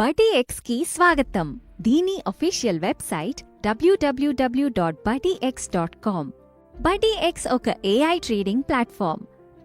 బటీ కి స్వాగతం. దీని అఫీషియల్ వెబ్సైట్ డబ్ల్యూడబ్ల్యూడబ్ల్యూ డాట్ డాట్ కామ్ ఎక్స్ ఒక ఏఐ ట్రేడింగ్ ప్లాట్ఫామ్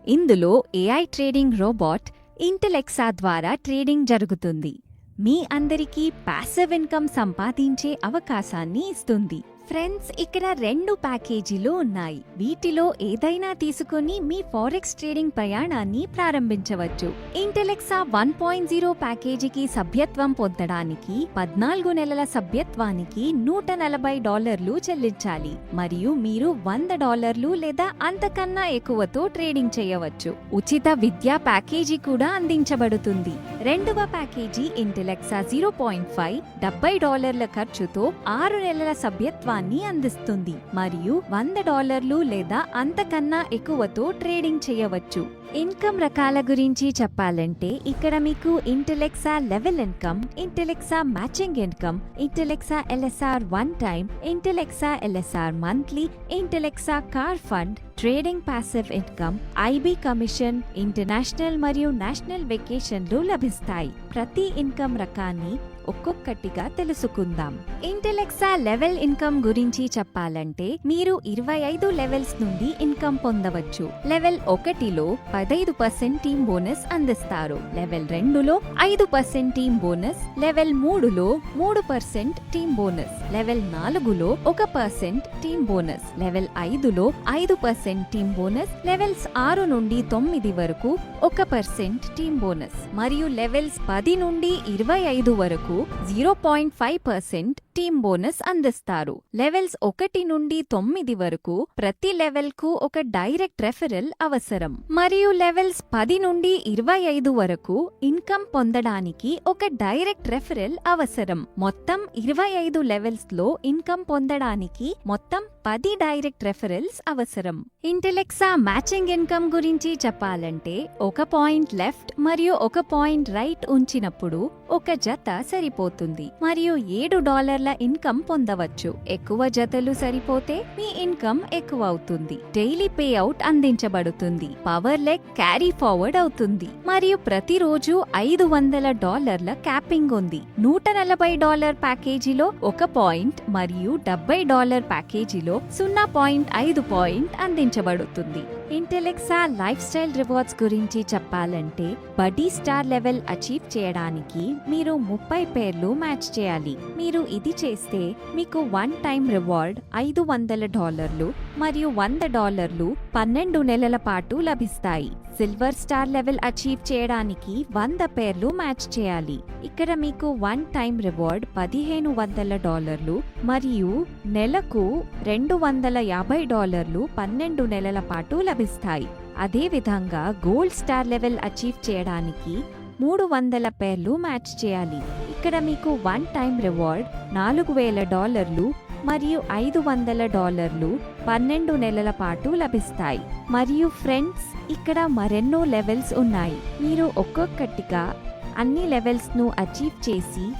ఇందులో ఏఐ ట్రేడింగ్ రోబోట్ ఇంటెలెక్సా ద్వారా ట్రేడింగ్ జరుగుతుంది. మీ అందరికీ ప్యాసివ్ ఇన్కమ్ సంపాదించే అవకాశాన్ని ఇస్తుంది. ఫ్రెండ్స్ ఇక్కడ రెండు ప్యాకేజీలు ఉన్నాయి. వీటిలో ఏదైనా తీసుకుని మీ ఫారెక్స్ ట్రేడింగ్ ప్రయాణాన్ని ప్రారంభించవచ్చు. ఇంటెలెక్సా వన్ పాయింట్ జీరో ప్యాకేజీకి సభ్యత్వం పొందడానికి పద్నాలుగు నెలల సభ్యత్వానికి నూట నలభై డాలర్లు చెల్లించాలి. మరియు మీరు వంద డాలర్లు లేదా అంతకన్నా ఎక్కువతో ట్రేడింగ్ చేయవచ్చు. ఉచిత విద్యా ప్యాకేజీ కూడా అందించబడుతుంది. రెండవ package Intelexa zero point five డెబ్బై డాలర్ల ఖర్చుతో ఆరు నెలల సభ్యత్వాన్ని అందిస్తుంది మరియు వంద డాలర్లు లేదా అంతకన్నా ఎక్కువతో ట్రేడింగ్ చేయవచ్చు. ఇన్కమ్ రకాల గురించి చెప్పాలంటే ఇక్కడ మీకు Intelexa level income Intelexa matching income Intelexa LSR one time Intelexa LSR monthly Intelexa car fund trading passive income IB commission international మరియు నేషనల్ వెకేషన్లు లభిస్తాయి. ప్రతి ఇన్కమ్ రకాన్ని ఒక్కొక్కటిగా తెలుసుకుందాం. ఇంటెలెక్సా లెవెల్ ఇన్కమ్ గురించి చెప్పాలంటే మీరు ఇరవై ఐదు లెవెల్స్ నుండి ఇన్కమ్ పొందవచ్చు. లెవెల్ ఒకటిలో పదైదు పర్సెంట్ టీమ్ బోనస్ అందిస్తారు. లెవెల్ రెండులో ఐదు పర్సెంట్ టీమ్ బోనస్ లెవెల్ మూడులో మూడు పర్సెంట్ టీమ్ బోనస్ లెవెల్ నాలుగులో ఒక పర్సెంట్ టీమ్ బోనస్ లెవెల్ ఐదులో ఐదు పర్సెంట్ టీమ్ బోనస్ లెవెల్స్ ఆరు నుండి తొమ్మిది వరకు ఒక పర్సెంట్ టీమ్ బోనస్ మరియు లెవెల్స్ పది నుండి ఇరవై ఐదు వరకు zero point five percent team bonus అందిస్తారు. లెవెల్స్ ఒకటి నుండి తొమ్మిది వరకు ప్రతి లెవెల్కు ఒక డైరెక్ట్ రెఫరల్ అవసరం. మరియు లెవెల్స్ పది నుండి ఇరవై ఐదు వరకు ఇన్కమ్ పొందడానికి ఒక డైరెక్ట్ రెఫరల్ అవసరం. మొత్తం ఇరవై ఐదు లెవెల్స్లో ఇన్కమ్ పొందడానికి మొత్తం పది డైరెక్ట్ రెఫరల్స్ అవసరం. ఇంటెలెక్సా మ్యాచింగ్ ఇన్కమ్ గురించి చెప్పాలంటే ఒక పాయింట్ లెఫ్ట్ మరియు ఒక పాయింట్ రైట్ ఉంచినప్పుడు ఒక జత సరిపోతుంది. మరియు ఏడు డాలర్ల ఇన్కమ్ పొందవచ్చు. ఎక్కువ జతలు సరిపోతే మీ ఇన్కమ్ ఎక్కువ అవుతుంది డైలీ పే అవుట్ అందించబడుతుంది. పవర్ లెగ్ క్యారీ ఫార్వర్డ్ అవుతుంది. మరియు ప్రతిరోజు ఐదు వందల డాలర్ల క్యాపింగ్ ఉంది. నూట నలభై డాలర్ ప్యాకేజీలో ఒక పాయింట్ మరియు డెబ్బై డాలర్ ప్యాకేజీలో సున్నా పాయింట్ ఐదు పాయింట్ అందించబడుతుంది. ఇంటెలెక్సా లైఫ్ స్టైల్ రివార్డ్స్ గురించి చెప్పాలంటే బడీ స్టార్ లెవెల్ అచీవ్ చేయడానికి మీరు ముప్పై పేర్లు మ్యాచ్ చేయాలి. మీరు ఇది చేస్తే మీకు వన్ టైం రివార్డ్ ఐదు వందల డాలర్లు మరియు వంద డాలర్లు పన్నెండు నెలల పాటు లభిస్తాయి. సిల్వర్ స్టార్ లెవెల్ అచీవ్ చేయడానికి వంద పేర్లు మ్యాచ్ చేయాలి. ఇక్కడ మీకు వన్ టైం రివార్డ్ పదిహేను వందల డాలర్లు మరియు నెలకు రెండు వందల యాభై డాలర్లు పన్నెండు నెలల పాటు లభిస్తాయి. అదేవిధంగా గోల్డ్ స్టార్ లెవెల్ అచీవ్ చేయడానికి మూడు వందల పేర్లు మ్యాచ్ చేయాలి. ఇక్కడ మీకు వన్ టైం రివార్డ్ నాలుగు వేల డాలర్లు మరియు ఐదు వందల డాలర్లు పన్నెండు నెలల పాటు లభిస్తాయి. మరియు ఫ్రెండ్స్ ఇక్కడ మరెన్నో లెవెల్స్ ఉన్నాయి. మీరు ఒక్కొక్కటిగా అన్ని లెవెల్స్ను అచీవ్ చేసి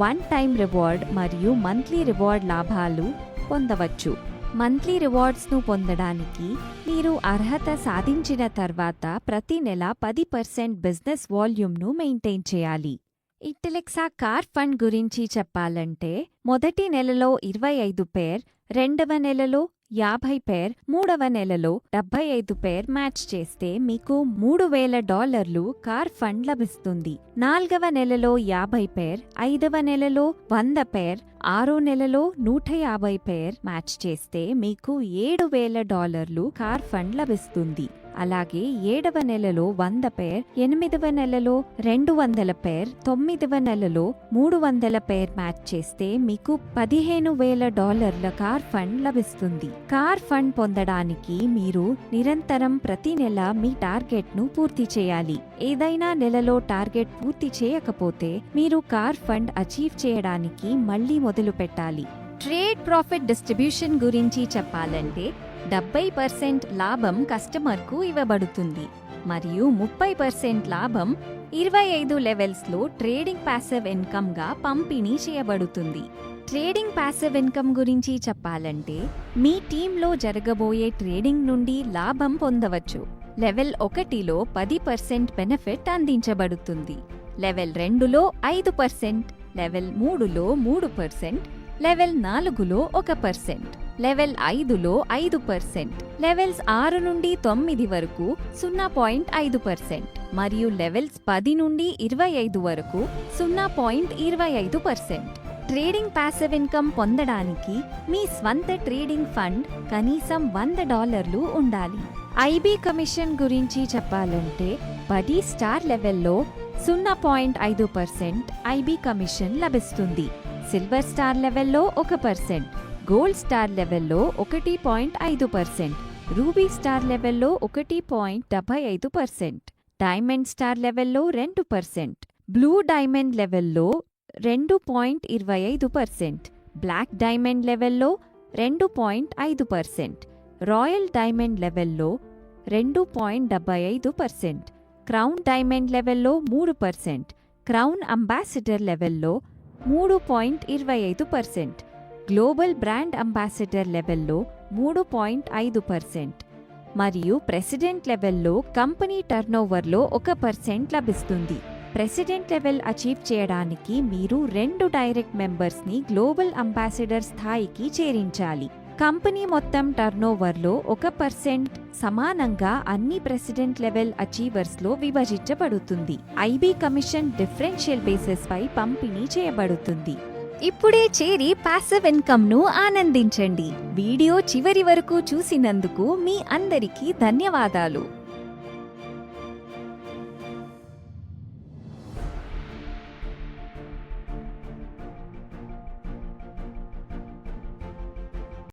వన్ టైం రివార్డ్ మరియు మంత్లీ రివార్డ్ లాభాలు పొందవచ్చు. మంత్లీ రివార్డ్స్ను పొందడానికి మీరు అర్హత సాధించిన తర్వాత ప్రతి నెల పది పర్సెంట్ బిజినెస్ వాల్యూమ్ను మెయింటైన్ చేయాలి. ఇంటెలెక్సా కార్ ఫండ్ గురించి చెప్పాలంటే మొదటి నెలలో ఇరవై ఐదు పేర్ రెండవ నెలలో యాభై పేర్ మూడవ నెలలో డెబ్బై ఐదు పేర్ మ్యాచ్ చేస్తే మీకు మూడు వేల డాలర్లు కార్ ఫండ్ లభిస్తుంది. నాల్గవ నెలలో యాభై పేర్ ఐదవ నెలలో వంద పేర్ ఆరో నెలలో నూట యాభై పేర్ మ్యాచ్ చేస్తే మీకు ఏడు వేల డాలర్లు కార్ ఫండ్ లభిస్తుంది. అలాగే ఏడవ నెలలో వంద పేర్ ఎనిమిదవ నెలలో రెండు వందల పేర్ తొమ్మిదవ నెలలో మూడు వందల పేర్ మ్యాచ్ చేస్తే మీకు పదిహేను వేల డాలర్ల కార్ ఫండ్ లభిస్తుంది. కార్ ఫండ్ పొందడానికి మీరు నిరంతరం ప్రతి నెల మీ టార్గెట్ను పూర్తి చేయాలి. ఏదైనా నెలలో టార్గెట్ పూర్తి చేయకపోతే మీరు కార్ ఫండ్ అచీవ్ చేయడానికి మళ్ళీ మొదలు పెట్టాలి ట్రేడ్ ప్రాఫిట్ డిస్ట్రిబ్యూషన్ గురించి చెప్పాలంటే డెబ్బై పర్సెంట్ లాభం కస్టమర్కు ఇవ్వబడుతుంది. మరియు ముప్పై పర్సెంట్ లాభం ఇరవై ఐదు లెవెల్స్లో ట్రేడింగ్ ప్యాసివ్ ఇన్కమ్గా పంపిణీ చేయబడుతుంది. ట్రేడింగ్ ప్యాసివ్ ఇన్కమ్ గురించి చెప్పాలంటే మీ టీంలో జరగబోయే ట్రేడింగ్ నుండి లాభం పొందవచ్చు. లెవెల్ ఒకటిలో పది పర్సెంట్ బెనిఫిట్ అందించబడుతుంది. లెవెల్ రెండులో ఐదు పర్సెంట్ లెవెల్ మూడులో మూడు పర్సెంట్ లెవెల్ నాలుగులో ఒక పర్సెంట్. లెవెల్ ఐదులో ఐదు పర్సెంట్ లెవెల్స్ ఆరు నుండి తొమ్మిది వరకు సున్నా పాయింట్ ఐదు పర్సెంట్ మరియు లెవెల్స్ పది నుండి ఇరవై ఐదు వరకు సున్నా పాయింట్ ఇరవై ఐదు పర్సెంట్. ట్రేడింగ్ ప్యాసివ్ ఇన్కమ్ పొందడానికి మీ స్వంత ట్రేడింగ్ ఫండ్ కనీసం వంద డాలర్లు ఉండాలి. ఐబీ కమిషన్ గురించి చెప్పాలంటే బడీ స్టార్ లెవెల్లో సున్నా పాయింట్ ఐదు పర్సెంట్ ఐబీ కమిషన్ లభిస్తుంది. సిల్వర్ స్టార్ లెవెల్లో ఒక పర్సెంట్ గోల్డ్ స్టార్ లెవెల్లో ఒకటి పాయింట్ ఐదు పర్సెంట్ రూబీ స్టార్ లెవెల్లో ఒకటి పాయింట్ డెబ్బై ఐదు పర్సెంట్ డైమండ్ స్టార్ లెవెల్లో రెండు పర్సెంట్ బ్లూ డైమండ్ లెవెల్లో రెండు పాయింట్ ఇరవై ఐదు పర్సెంట్ బ్లాక్ డైమండ్ లెవెల్లో రెండు పాయింట్ ఐదు పర్సెంట్ రాయల్ డైమండ్ లెవెల్లో రెండు పాయింట్ డెబ్బై ఐదు పర్సెంట్ క్రౌన్ డైమండ్ లెవెల్లో మూడు పర్సెంట్ క్రౌన్ అంబాసిడర్ లెవెల్లో మూడు పాయింట్ ఇరవై ఐదు పర్సెంట్ గ్లోబల్ బ్రాండ్ అంబాసిడర్ లెవెల్లో మూడు పాయింట్ ఐదు పర్సెంట్ మరియు ప్రెసిడెంట్ లెవెల్లో కంపెనీ టర్నోవర్లో ఒక పర్సెంట్ లభిస్తుంది. ప్రెసిడెంట్ లెవెల్ అచీవ్ చేయడానికి మీరు రెండు డైరెక్ట్ మెంబర్స్ని గ్లోబల్ అంబాసిడర్ స్థాయికి చేరించాలి. కంపెనీ మొత్తం టర్నోవర్లో ఒక పర్సెంట్ సమానంగా అన్ని ప్రెసిడెంట్ లెవెల్ అచీవర్స్లో విభజించబడుతుంది. ఐబీ కమిషన్ డిఫరెన్షియల్ బేసిస్ పై పంపిణీ చేయబడుతుంది. ఇప్పుడే చేరి పాసివ్ ఇన్కమ్ను ఆనందించండి. వీడియో చివరి వరకు చూసినందుకు మీ అందరికీ ధన్యవాదాలు.